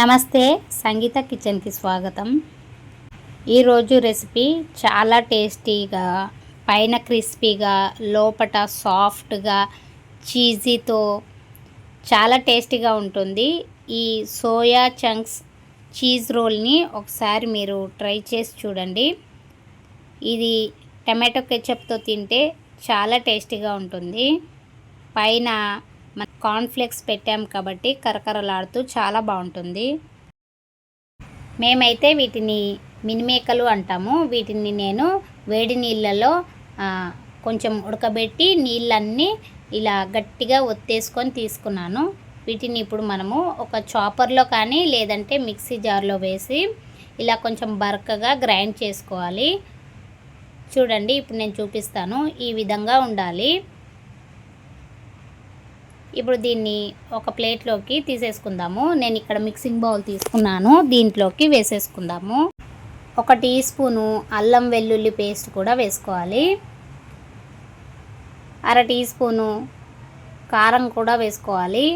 నమస్తే సంగీత కిచెన్కి స్వాగతం. ఈరోజు రెసిపీ చాలా టేస్టీగా పైన క్రిస్పీగా లోపట సాఫ్ట్గా చీజీతో చాలా టేస్టీగా ఉంటుంది. ఈ సోయా చంక్స్ చీజ్ రోల్ని ఒకసారి మీరు ట్రై చేసి చూడండి. ఇది టమాటో కెచప్తో తింటే చాలా టేస్టీగా ఉంటుంది. పైన మన కార్న్ఫ్లేక్స్ పెట్టాం కాబట్టి కరకరలాడుతూ చాలా బాగుంటుంది. మేమైతే వీటిని మినిమేకలు అంటాము. వీటిని నేను వేడి నీళ్ళలో కొంచెం ఉడకబెట్టి నీళ్ళన్నీ ఇలా గట్టిగా ఒత్తేసుకొని తీసుకున్నాను. వీటిని ఇప్పుడు మనము ఒక చాపర్లో కానీ లేదంటే మిక్సీ జార్లో వేసి ఇలా కొంచెం బరకగా గ్రైండ్ చేసుకోవాలి. చూడండి ఇప్పుడు నేను చూపిస్తాను. ఈ విధంగా ఉండాలి. ఇప్పుడు దీన్ని ఒక ప్లేట్లోకి తీసేసుకుందాము. నేను ఇక్కడ మిక్సింగ్ బౌల్ తీసుకున్నాను. దీంట్లోకి వేసేసుకుందాము. ఒక టీ స్పూను అల్లం వెల్లుల్లి పేస్ట్ కూడా వేసుకోవాలి. అర టీ స్పూను కారం కూడా వేసుకోవాలి.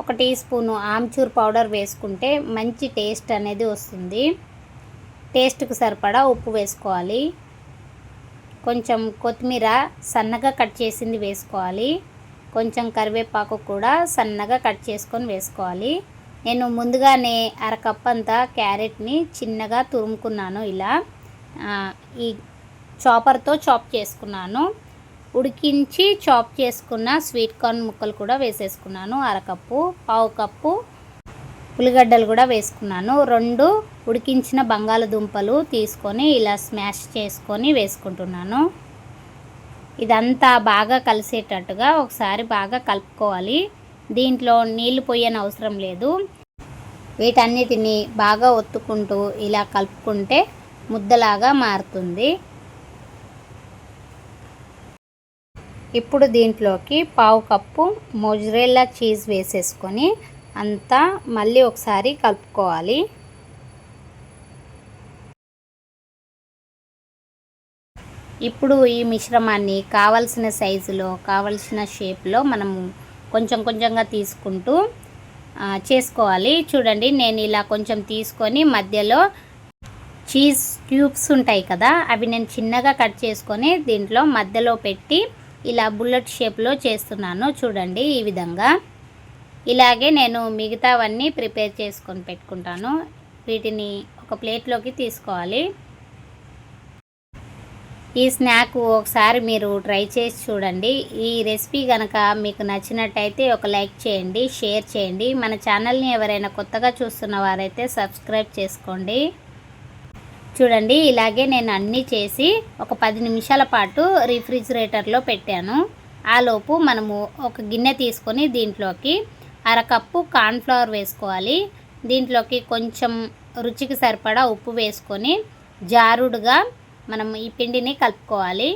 ఒక టీ స్పూను ఆమ్చూర్ పౌడర్ వేసుకుంటే మంచి టేస్ట్ అనేది వస్తుంది. టేస్ట్కి సరిపడా ఉప్పు వేసుకోవాలి. కొంచెం కొత్తిమీర సన్నగా కట్ చేసింది వేసుకోవాలి. కొంచెం కరివేపాకు కూడా సన్నగా కట్ చేసుకొని వేసుకోవాలి. నేను ముందుగానే అరకప్ అంతా క్యారెట్ని చిన్నగా తురుముకున్నాను ఇలా. ఈ చాపర్తో చాప్ చేసుకున్నాను. ఉడికించి చాప్ చేసుకున్న స్వీట్ కార్న్ ముక్కలు కూడా వేసేసుకున్నాను. అరకప్పు పావు కప్పు ఉల్లిగడ్డలు కూడా వేసుకున్నాను. రెండు ఉడికించిన బంగాళదుంపలు తీసుకొని ఇలా స్మాష్ చేసుకొని వేసుకుంటున్నాను. ఇదంతా బాగా కలిసేటట్టుగా ఒకసారి బాగా కలుపుకోవాలి. దీంట్లో నీళ్ళు పోయని అవసరం లేదు. వీటన్నిటిని బాగా ఒత్తుకుంటూ ఇలా కలుపుకుంటే ముద్దలాగా మారుతుంది. ఇప్పుడు దీంట్లోకి పావు కప్పు మొజరెల్లా చీజ్ వేసేసుకొని అంతా మళ్ళీ ఒకసారి కలుపుకోవాలి. ఇప్పుడు ఈ మిశ్రమాన్ని కావలసిన సైజులో కావలసిన షేప్లో మనము కొంచెం కొంచెంగా తీసుకుంటూ చేసుకోవాలి. చూడండి నేను ఇలా కొంచెం తీసుకొని మధ్యలో చీజ్ ట్యూబ్స్ ఉంటాయి కదా అవి నేను చిన్నగా కట్ చేసుకొని దీంట్లో మధ్యలో పెట్టి ఇలా బుల్లెట్ షేప్లో చేస్తున్నాను. చూడండి ఈ విధంగా. ఇలాగే నేను మిగతావన్నీ ప్రిపేర్ చేసుకొని పెట్టుకుంటాను. వీటిని ఒక ప్లేట్లోకి తీసుకోవాలి. ఈ స్నాక్ ఒకసారి మీరు ట్రై చేసి చూడండి. ఈ రెసిపీ కనుక మీకు నచ్చినట్టయితే ఒక లైక్ చేయండి షేర్ చేయండి. మన ఛానల్ని ఎవరైనా కొత్తగా చూస్తున్న వారైతే సబ్స్క్రైబ్ చేసుకోండి. చూడండి ఇలాగే నేను అన్నీ చేసి ఒక పది నిమిషాల పాటు రిఫ్రిజిరేటర్లో పెట్టాను. ఆలోపు మనము ఒక గిన్నె తీసుకొని దీంట్లోకి అరకప్పు కార్న్ఫ్లవర్ వేసుకోవాలి. దీంట్లోకి కొంచెం రుచికి సరిపడా ఉప్పు వేసుకొని జారుడుగా మనం ఈ పిండిని కలుపుకోవాలి.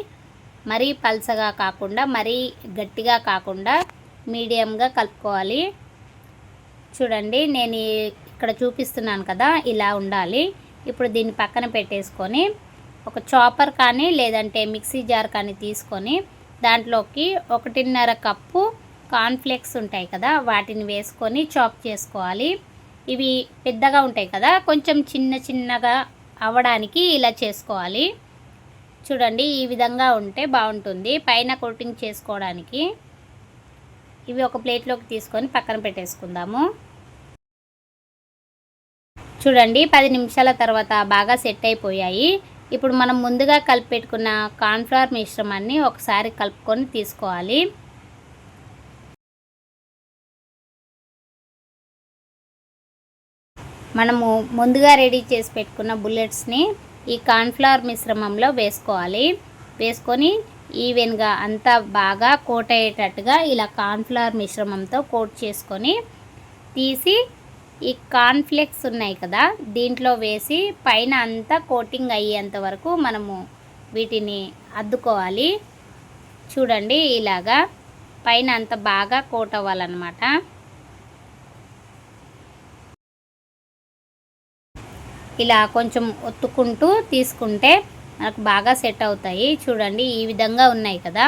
మరీ పల్చగా కాకుండా మరీ గట్టిగా కాకుండా మీడియంగా కలుపుకోవాలి. చూడండి నేను ఇక్కడ చూపిస్తున్నాను కదా ఇలా ఉండాలి. ఇప్పుడు దీన్ని పక్కన పెట్టేసుకొని ఒక చాపర్ కానీ లేదంటే మిక్సీ జార్ కానీ తీసుకొని దాంట్లోకి ఒకటిన్నర కప్పు కార్న్ఫ్లేక్స్ ఉంటాయి కదా వాటిని వేసుకొని చాప్ చేసుకోవాలి. ఇవి పెద్దగా ఉంటాయి కదా కొంచెం చిన్న చిన్నగా అవ్వడానికి ఇలా చేసుకోవాలి. చూడండి ఈ విధంగా ఉంటే బాగుంటుంది. పైన కోటింగ్ చేసుకోవడానికి ఇవి ఒక ప్లేట్లోకి తీసుకొని పక్కన పెట్టేసుకుందాము. చూడండి పది నిమిషాల తర్వాత బాగా సెట్ అయిపోయాయి. ఇప్పుడు మనం ముందుగా కలిపి పెట్టుకున్న కార్న్ఫ్లవర్ మిశ్రమాన్ని ఒకసారి కలుపుకొని తీసుకోవాలి. మనము ముందుగా రెడీ చేసి పెట్టుకున్న బుల్లెట్స్ని ఈ కార్న్ఫ్లవర్ మిశ్రమంలో వేసుకోవాలి. వేసుకొని ఈవెన్గా అంతా బాగా కోట్ అయ్యేటట్టుగా ఇలా కార్న్ఫ్లవర్ మిశ్రమంతో కోట్ చేసుకొని తీసి ఈ కార్న్ఫ్లెక్స్ ఉన్నాయి కదా దీంట్లో వేసి పైన అంతా కోటింగ్ అయ్యేంత వరకు మనము వీటిని అద్దుకోవాలి. చూడండి ఇలాగా పైన అంత బాగా కోట్ అవ్వాలన్నమాట. ఇలా కొంచెం ఒత్తుకుంటూ తీసుకుంటే మనకు బాగా సెట్ అవుతాయి. చూడండి ఈ విధంగా ఉన్నాయి కదా.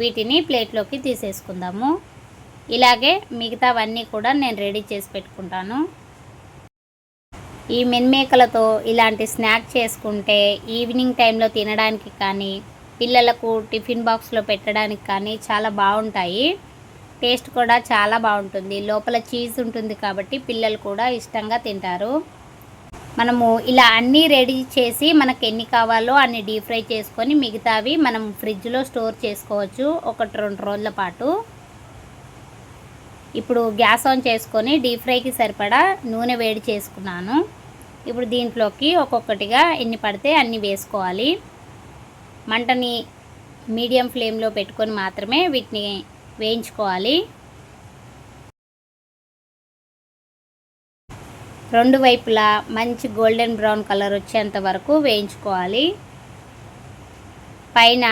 వీటిని ప్లేట్లోకి తీసేసుకుందాము. ఇలాగే మిగతావన్నీ కూడా నేను రెడీ చేసి పెట్టుకుంటాను. ఈ మెన్మేకలతో ఇలాంటి స్నాక్ చేసుకుంటే ఈవినింగ్ టైంలో తినడానికి కానీ పిల్లలకు టిఫిన్ బాక్స్లో పెట్టడానికి కానీ చాలా బాగుంటాయి. టేస్ట్ కూడా చాలా బాగుంటుంది. లోపల చీజ్ ఉంటుంది కాబట్టి పిల్లలు కూడా ఇష్టంగా తింటారు. మనము ఇలా అన్నీ రెడీ చేసి మనకు ఎన్ని కావాలో అన్ని డీప్ ఫ్రై చేసుకొని మిగతావి మనం ఫ్రిడ్జ్లో స్టోర్ చేసుకోవచ్చు ఒకటి రెండు రోజుల పాటు. ఇప్పుడు గ్యాస్ ఆన్ చేసుకొని డీప్ ఫ్రైకి సరిపడా నూనె వేడి చేసుకున్నాను. ఇప్పుడు దీంట్లోకి ఒక్కొక్కటిగా ఎన్ని పడితే అన్ని వేసుకోవాలి. మంటని మీడియం ఫ్లేమ్లో పెట్టుకొని మాత్రమే వీటిని వేయించుకోవాలి. రెండు వైపులా మంచి గోల్డెన్ బ్రౌన్ కలర్ వచ్చేంత వరకు వేయించుకోవాలి. పైన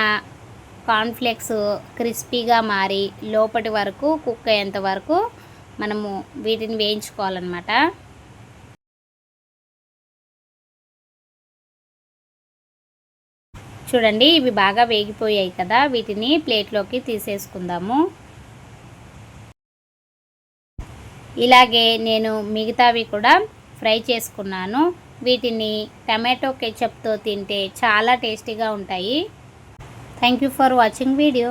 కార్న్ఫ్లెక్స్ క్రిస్పీగా మారి లోపటి వరకు కుక్ అయ్యేంత వరకు మనము వీటిని వేయించుకోవాలన్నమాట. చూడండి ఇవి బాగా వేగిపోయాయి కదా వీటిని ప్లేట్లోకి తీసేసుకుందాము. ఇలాగే నేను మిగతావి కూడా ఫ్రై చేసుకున్నాను. వీటిని టమాటో కెచప్తో తింటే చాలా టేస్టీగా ఉంటాయి. Thank you for watching video.